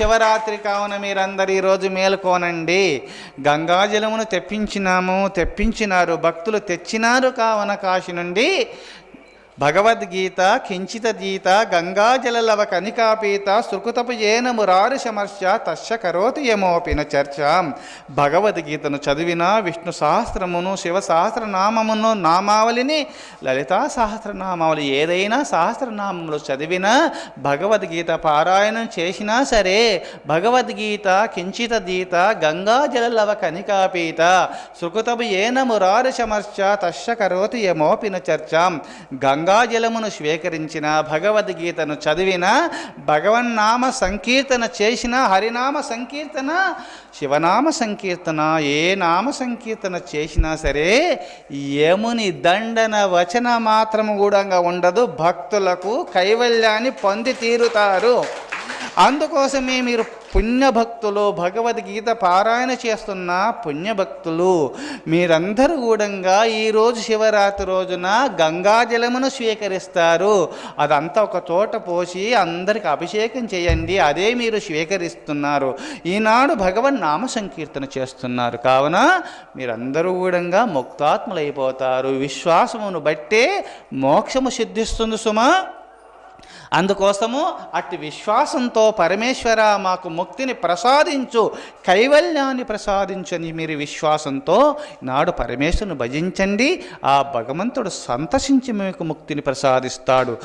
శివరాత్రి కావున మీరందరూ ఈరోజు మేలుకోనండి. గంగాజలమును తెప్పించినాము తెప్పించినారు భక్తులు తెచ్చినారు కావున కాశీ నుండి భగవద్గీత కించిత గీత గంగాజలలవ కనికాపీత సుకృతపు ఏన మురారి సమర్శ తస్య కరోతి యమోపిన చర్చ. భగవద్గీతను చదివిన విష్ణు సహస్రమును శివ సహస్రనామమును నామావళిని లలితా సహస్రనామావళి ఏదైనా సహస్రనామములు చదివిన భగవద్గీత పారాయణం చేసినా సరే భగవద్గీత కించిత గీత గంగాజలలవ కనికాపీత సుకృతపు ఏన మురారి సమర్శ తస్య కరోతి యమోపిన చర్చ. గంగాజలమును స్వీకరించిన భగవద్గీతను చదివిన భగవన్నామ సంకీర్తన చేసిన హరినామ సంకీర్తన శివనామ సంకీర్తన ఏ నామ సంకీర్తన చేసినా సరే యముని దండన వచన మాత్రము కూడా ఉండదు. భక్తులకు కైవల్యాన్ని పొంది తీరుతారు. అందుకోసమే మీరు పుణ్యభక్తులు భగవద్గీత పారాయణ చేస్తున్న పుణ్యభక్తులు. మీరందరూ కూడా ఈరోజు శివరాత్రి రోజున గంగాజలమును స్వీకరిస్తారు. అదంతా ఒక చోట పోసి అందరికి అభిషేకం చేయండి. అదే మీరు స్వీకరిస్తున్నారు. ఈనాడు భగవన్ నామ సంకీర్తన చేస్తున్నారు. కావున మీరందరూ కూడా ముక్తాత్ములైపోతారు. విశ్వాసమును బట్టే మోక్షము సిద్ధిస్తుంది సుమా. అందుకోసము అట్టి విశ్వాసంతో పరమేశ్వర మాకు ముక్తిని ప్రసాదించు కైవల్యాన్ని ప్రసాదించని మీరు విశ్వాసంతో నాడు పరమేశ్వరుని భజించండి. ఆ భగవంతుడు సంతసించి మీకు ముక్తిని ప్రసాదిస్తాడు.